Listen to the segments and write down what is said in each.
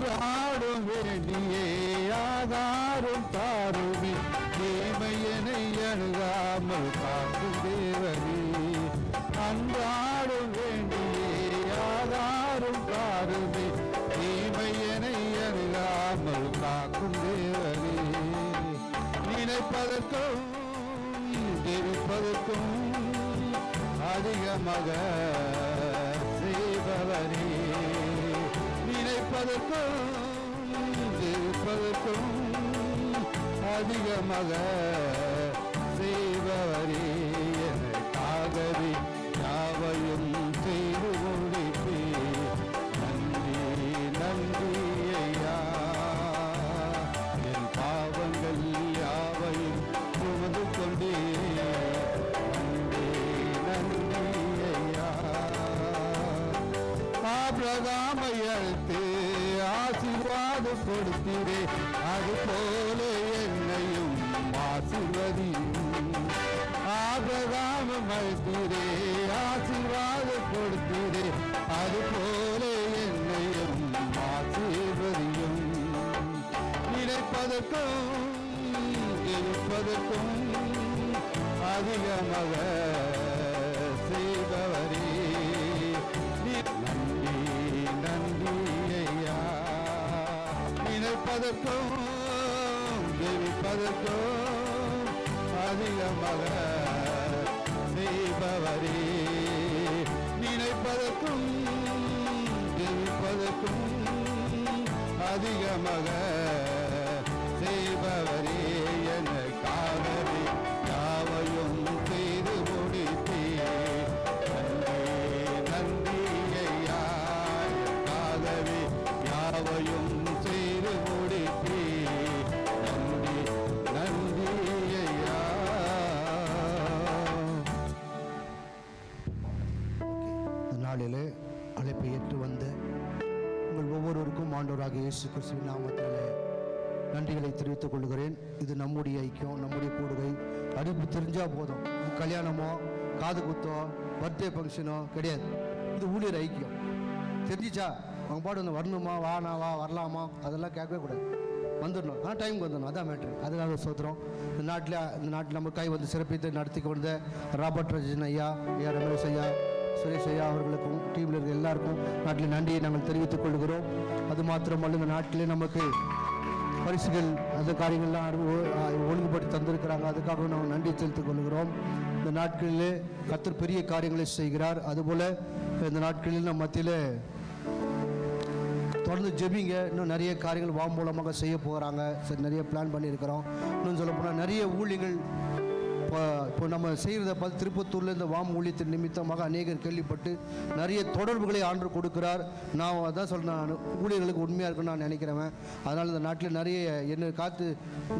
அன்றாடும் வேண்டியே ஆதாரும் தாருமே. தேமையனை அணுகாமல் காக்கும் தேவனே. அன்றாடும் வேண்டியே ஆதாரும் தாருமே. தீமையனை அணுகாமல் காக்கும் தேவனே. நினைப்பதற்கும் இருப்பதற்கும் அதிகமாக செய்பவரே நினைப்பதற்கும் இருப்பதற்கும் அதிகமாக கொடுத்தீரே. அது போல என்னையும் ஆசீர்வதியும். ஆபிரகாமம் அழைத்தீரே. ஆசீர்வாதம் கொடுத்தீரே. அது போல என்னையும் ஆசீர்வதியும். நினைப்பதற்கும் இருப்பதற்கும் அதிகமாக செய்பவரே. ஜெபிப்பதற்கும் ஜெபிப்பதற்கும் அதிகமாக செய்பவரே. நினைப்பதற்கும் ஜெபிப்பதற்கும் அதிகமாக செய்பவரே. அழைப்பை ஏற்று வந்த உங்கள் ஒவ்வொருவருக்கும் ஆண்டோராக இயேசு கிறிஸ்துவின் நாமத்தில் நன்றிகளை தெரிவித்துக் கொள்கிறேன். இது நம்முடைய ஐக்கியம் நம்முடைய கூடுகை. அறிவிப்பு தெரிஞ்சா போதும். இது கல்யாணமோ காது குத்தோ பர்த்டே ஃபங்க்ஷனோ கிடையாது. இது ஊழியர் ஐக்கியம். தெரிஞ்சிச்சா? அவங்க பாடு வந்து வரணுமா வானா வா வரலாமா? அதெல்லாம் கேட்கவே கூடாது. வந்துடணும். ஆனால் டைமுக்கு வந்துடணும். அதான் மேட்ரு அதுக்காக சோத்திரம். இந்த நாட்டில் இந்த நாட்டில் நம்ம கை வந்து சிறப்பித்து நடத்தி கொண்ட ராபர்ட் ரஜன் ஐயா ஏ ரமேஷ் ஐயா சுரேஷ் ஐயா அவர்களுக்கும் டீமில் இருக்க எல்லாருக்கும் நாட்டில் நன்றியை நாங்கள் தெரிவித்துக் கொள்கிறோம். அது மாத்திரமல்ல இந்த நாட்டிலே நமக்கு பரிசுகள் அந்த காரியங்கள்லாம் ஒழுங்குபடுத்தி தந்திருக்கிறாங்க. அதுக்காக நாங்கள் நன்றி செலுத்திக் கொள்கிறோம். இந்த நாட்களிலே கத்தர் பெரிய காரியங்களை செய்கிறார். அதுபோல் இந்த நாட்களில் நம் மத்தியில் தொடர்ந்து ஜெபிங்க. இன்னும் நிறைய காரியங்கள் வா மூலமாக செய்ய போகிறாங்க. சரி நிறைய பிளான் பண்ணியிருக்கிறோம். இன்னும் சொல்ல போனால் நிறைய ஊழியங்கள் இப்போ இப்போ நம்ம செய்கிறத பார்த்து திருப்பத்தூரில் இந்த வாம் ஊழியத்தின் நிமித்தமாக அநேகர் கேள்விப்பட்டு நிறைய தொடர்புகளை ஆண்டு கொடுக்கிறார். நான் அதான் சொல்கிறேன் நான் ஊழியர்களுக்கு உண்மையாக இருக்குன்னு நான் நினைக்கிறவன். அதனால் இந்த நாட்டில் நிறைய என்னை காத்து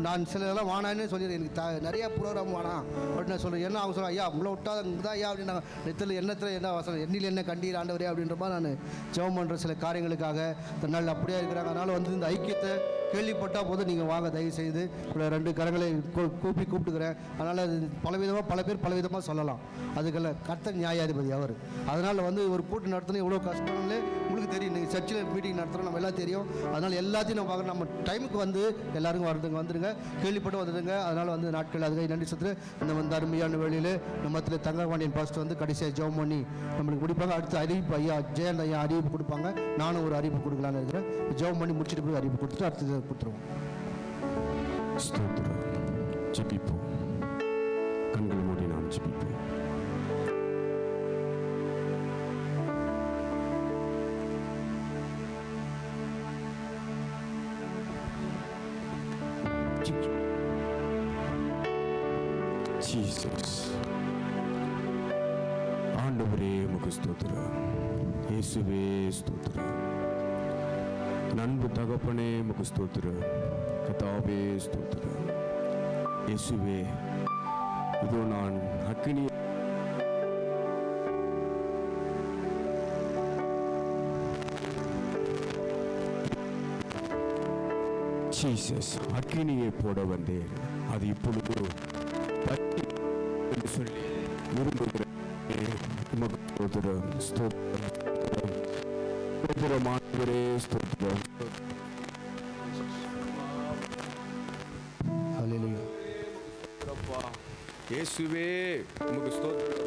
நான் சில இதெல்லாம் வானான்னு சொல்லிடுறேன். எனக்கு த நிறைய ப்ரோக்ராம் வானா. அப்படின்னு நான் சொல்கிறேன் என்ன அவங்க சொல்கிறேன் ஐயா உங்களை விட்டா தான் ஐயா அப்படின்னு நெத்தில் எண்ணத்தில் என்ன வசனம்? எண்ணில் என்ன கண்டீர் ஆண்டவரே அப்படின்ற மாதிரி நான் ஜெபம் பண்ணுற சில காரியங்களுக்காக இந்த நாள் அப்படியே இருக்கிறாங்க. அதனால் வந்து இந்த ஐக்கியத்தை கேள்விப்பட்டால் போதும். நீங்கள் வாங்க தயவு செய்து. ரெண்டு கரங்களை கூ- கூப்பி கூப்பிட்டுக்கிறேன். அதனால் அது பலவிதமாக பல பேர் பலவிதமாக சொல்லலாம். அதுக்கெல்லாம் கர்த்த நியாயாதிபதி அவர். அதனால் வந்து ஒரு கூட்டு நடத்தினா எவ்வளோ கஷ்டம்னு உங்களுக்கு தெரியும். நீங்கள் சர்ச்சில் மீட்டிங் நடத்துகிறோம் நம்ம எல்லாம் தெரியும். அதனால் எல்லாத்தையும் நம்ம பார்க்கணும் நம்ம டைமுக்கு வந்து எல்லாருக்கும் வருதுங்க வந்துடுங்க கேள்விப்பட்டு வந்துடுங்க அதனால் வந்து நாட்கள் அதுக்காக நன்றி சுற்று இந்த வந்து அருமையான வேலையில் நம்ம மத்தியில் தங்கபாண்டியன் பாஸ்ட் வந்து கடைசியாக ஜெபம் பண்ணி நம்மளுக்கு முடிப்பாங்க அடுத்து அறிவிப்பு ஐயா ஜெயந்த் ஐயா அறிவிப்பு கொடுப்பாங்க. நானும் ஒரு அறிவிப்பு கொடுக்கலான்னு இருக்கிறேன் ஜெபம் பண்ணி முடிச்சுட்டு போய் அறிவிப்பு கொடுத்துட்டு அடுத்தது கொடுத்துருவோம். ஸ்தோத்திரம். ஜெபிப்போம். கண்கள் மூடி நாம் ஜெபிப்போம். ஜீசஸ் ஆண்டவரே உமக்கு ஸ்தோத்திரம் இயேசுவே ஸ்தோத்திரம் நண்பு தகப்பனே உமக்கு ஸ்தோத்திரம் கதாவே ஸ்தோத்திரம் இயேசுவே இதோ நான் அக்கினி ஜீசஸ் அக்கினியை போட வந்தேன். அது இப்பொழுது பற்றி என்று சொல்லி விரும்புகிறேன். உமக்கு ஸ்தோத்திரம். ஸ்தோத்திரம் ஸ்தோத்திரம். ஆண்டவரே ஸ்தோத்திரம் இயேசுவே உமக்கு ஸ்தோத்திரம்.